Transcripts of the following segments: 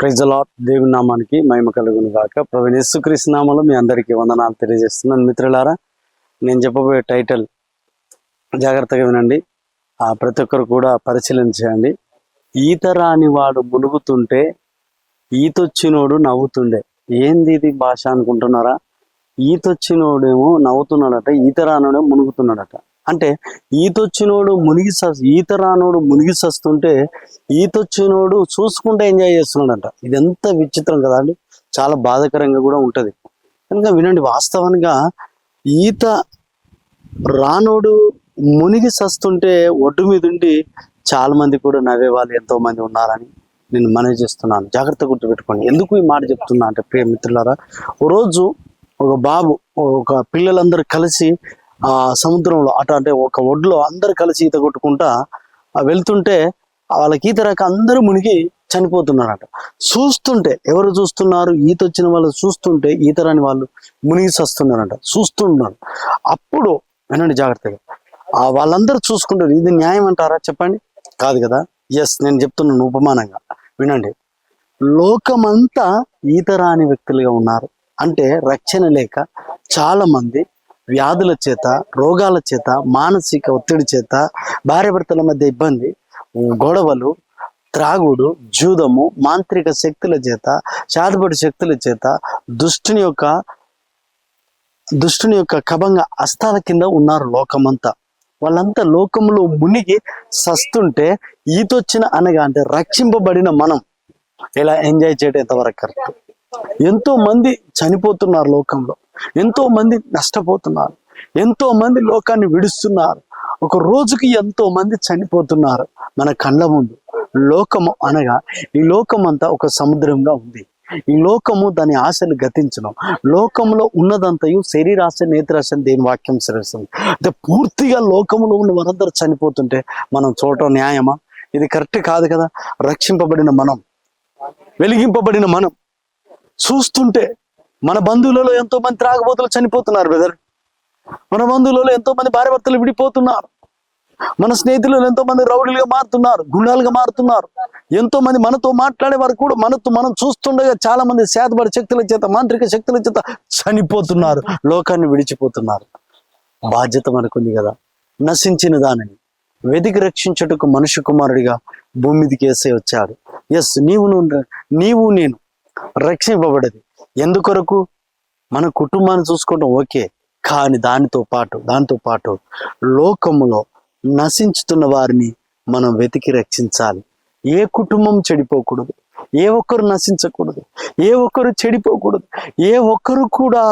ప్రైజలాట్ దేవుని నామానికి మహిమ కలుగును గాక. ప్రవీణ్ యేసుక్రీస్తు నామాలు మీ అందరికీ వందనాలు తెలియజేస్తున్నాను. మిత్రులారా నేను చెప్పబోయే టైటిల్ జాగ్రత్తగా వినండి. ఆ ప్రతి ఒక్కరు కూడా పరిశీలన చేయండి. ఈత రాని వాడు మునుగుతుంటే ఈతొచ్చినోడు నవ్వుతుండే. ఏంది ఇది భాష అనుకుంటున్నారా? ఈతొచ్చినోడేమో నవ్వుతున్నాడట ఈత రానోడేమో మునుగుతున్నాడట. అంటే ఈతొచ్చినోడు మునిగి ఈత రానోడు మునిగి సస్తుంటే ఈతొచ్చినోడు చూసుకుంటే ఎంజాయ్ చేస్తున్నాడంట. ఇది ఎంత విచిత్రం కదా అండి. చాలా బాధాకరంగా కూడా ఉంటుంది. కనుక వినండి వాస్తవంగా ఈత రానోడు మునిగి సస్తుంటే ఒడ్డు మీద ఉండి చాలా మంది కూడా నవ్వే వాళ్ళు ఎంతో మంది ఉన్నారని నేను మనవి చేస్తున్నాను. జాగ్రత్త గుర్తుపెట్టుకోండి. ఎందుకు ఈ మాట చెప్తున్నా అంటే ప్రియ మిత్రులారా రోజు ఒక బాబు ఒక పిల్లలందరూ కలిసి ఆ సముద్రంలో అటు అంటే ఒక ఒడ్లో అందరు కలిసి ఈత కొట్టుకుంటా వెళ్తుంటే వాళ్ళకి ఈత రాక అందరూ మునిగి చనిపోతున్నారట. చూస్తుంటే ఎవరు చూస్తున్నారు? ఈత వచ్చిన వాళ్ళు చూస్తుంటే ఈత రాని వాళ్ళు మునిగి చస్తున్నారంట. చూస్తున్నారు అప్పుడు వినండి జాగ్రత్తగా. ఆ వాళ్ళందరూ చూసుకుంటారు. ఇది న్యాయం అంటారా? చెప్పండి. కాదు కదా. ఎస్ నేను చెప్తున్నాను ఉపమానంగా. వినండి. లోకమంతా ఈత రాని వ్యక్తులుగా ఉన్నారు. అంటే రక్షణ లేక చాలా మంది వ్యాధుల చేత రోగాల చేత మానసిక ఒత్తిడి చేత భార్యాభర్తల మధ్య ఇబ్బంది గొడవలు త్రాగుడు జూదము మాంత్రిక శక్తుల చేత చాదుబడి శక్తుల చేత దుష్టుని యొక్క దుష్టుని యొక్క కబంగ అస్తాల కింద ఉన్నారు లోకమంతా. వాళ్ళంతా లోకంలో మునిగి సస్తుంటే ఈతొచ్చిన అనగా అంటే రక్షింపబడిన మనం. ఇలా ఎంజాయ్ చేయడం ఎంతవరకు కరెక్ట్? ఎంతో మంది చనిపోతున్నారు లోకంలో. ఎంతో మంది నష్టపోతున్నారు. ఎంతో మంది లోకాన్ని విడుస్తున్నారు. ఒక రోజుకి ఎంతో మంది చనిపోతున్నారు. మన కళ్ళ ముందు. లోకము అనగా ఈ లోకం అంతా ఒక సముద్రంగా ఉంది. ఈ లోకము దాని ఆశలు గతించడం. లోకంలో ఉన్నదంతయు శరీరాశ నేత్రాశ దేని వాక్యం సరిస్తుంది అంటే పూర్తిగా లోకంలో ఉన్న వారందరూ చనిపోతుంటే మనం చూడటం న్యాయమా? ఇది కరెక్ట్ కాదు కదా? రక్షింపబడిన మనం. వెలిగింపబడిన మనం. చూస్తుంటే మన బంధువులలో ఎంతో మంది త్రాగబోతులు చనిపోతున్నారు బ్రదర్ మన బంధువులలో ఎంతో మంది భార్య భర్తలు విడిపోతున్నారు. మన స్నేహితులు ఎంతో మంది రౌడీలుగా మారుతున్నారు గుండాలుగా మారుతున్నారు. ఎంతో మంది మనతో మాట్లాడే వారు కూడా మనతో మనం చూస్తుండగా చాలా మంది శాతపడి శక్తుల చేత మాంత్రిక శక్తుల చేత చనిపోతున్నారు లోకాన్ని విడిచిపోతున్నారు. బాధ్యత మనకుంది కదా. నశించిన దానిని వెతికి రక్షించుటకు మనుష్య కుమారుడిగా భూమిదికి వేసే వచ్చాడు. ఎస్ నీవు నువ్వు- నీవు నేను రక్షింపబడది. ఎందుకొరకు? మన కుటుంబాన్ని చూసుకోవడం ఓకే. కానీ దానితో పాటు దానితో పాటు లోకములో నశించుతున్న వారిని మనం వెతికి రక్షించాలి. ఏ కుటుంబం చెడిపోకూడదు ఏ ఒక్కరు నశించకూడదు ఏ ఒక్కరు చెడిపోకూడదు ఏ ఒక్కరు కూడా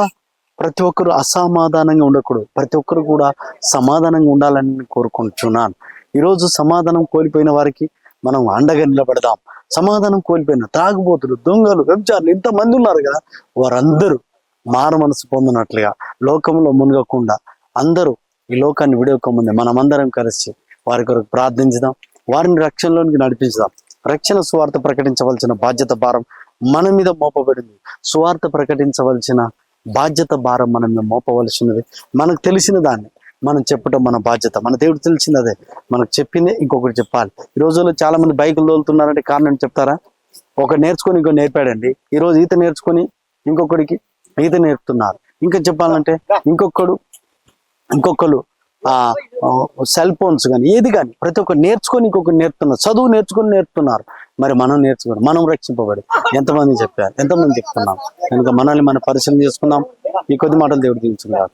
ప్రతి ఒక్కరు అసమాధానంగా ఉండకూడదు ప్రతి ఒక్కరు కూడా సమాధానంగా ఉండాలని కోరుకుంటున్నాను. ఈరోజు సమాధానం కోల్పోయిన వారికి మనం అండగా నిలబడదాం. సమాధానం కోల్పోయిన తాగుబోతులు దొంగలు వ్యభిచారులు ఇంతమంది ఉన్నారు కదా వారందరూ మారు మనసు పొందినట్లుగా లోకంలో మునగకుండా అందరూ ఈ లోకాన్ని విడవకముందే మనమందరం కలిసి వారి కొరకు ప్రార్థించుదాం. వారిని రక్షణలోనికి నడిపించుదాం రక్షణ సువార్త ప్రకటించవలసిన బాధ్యత భారం మన మీద మోపబడింది. సువార్త ప్రకటించవలసిన బాధ్యత భారం మన మీద మోపవలసినది. మనకు తెలిసిన దాన్ని మనం చెప్పటం మన బాధ్యత. మన దేవుడు తెలిసింది అదే. మనకు చెప్పిందే ఇంకొకటి చెప్పాలి. ఈ రోజుల్లో చాలా మంది బైకులు తోలుతున్నారంటే కారణం చెప్తారా? ఒక నేర్చుకొని ఇంకో నేర్పాడండి. ఈ రోజు ఈత నేర్చుకొని ఇంకొకడికి ఈత నేర్పుతున్నారు. ఇంకా చెప్పాలంటే ఇంకొకడు ఇంకొకరు ఆ సెల్ ఫోన్స్ కానీ ఏది కానీ ప్రతి ఒక్కరు నేర్చుకొని ఇంకొకరు నేర్పుతున్నారు. చదువు నేర్చుకొని నేర్పుతున్నారు. మరి మనం నేర్చుకోండి మనం రక్షింపబడి. ఎంతమంది చెప్పారు? ఎంతమంది చెప్తున్నాం? కనుక మనల్ని మనం పరిశీలన చేసుకుందాం. ఈ కొద్ది మాటలు దేవుడు దించుకుందాం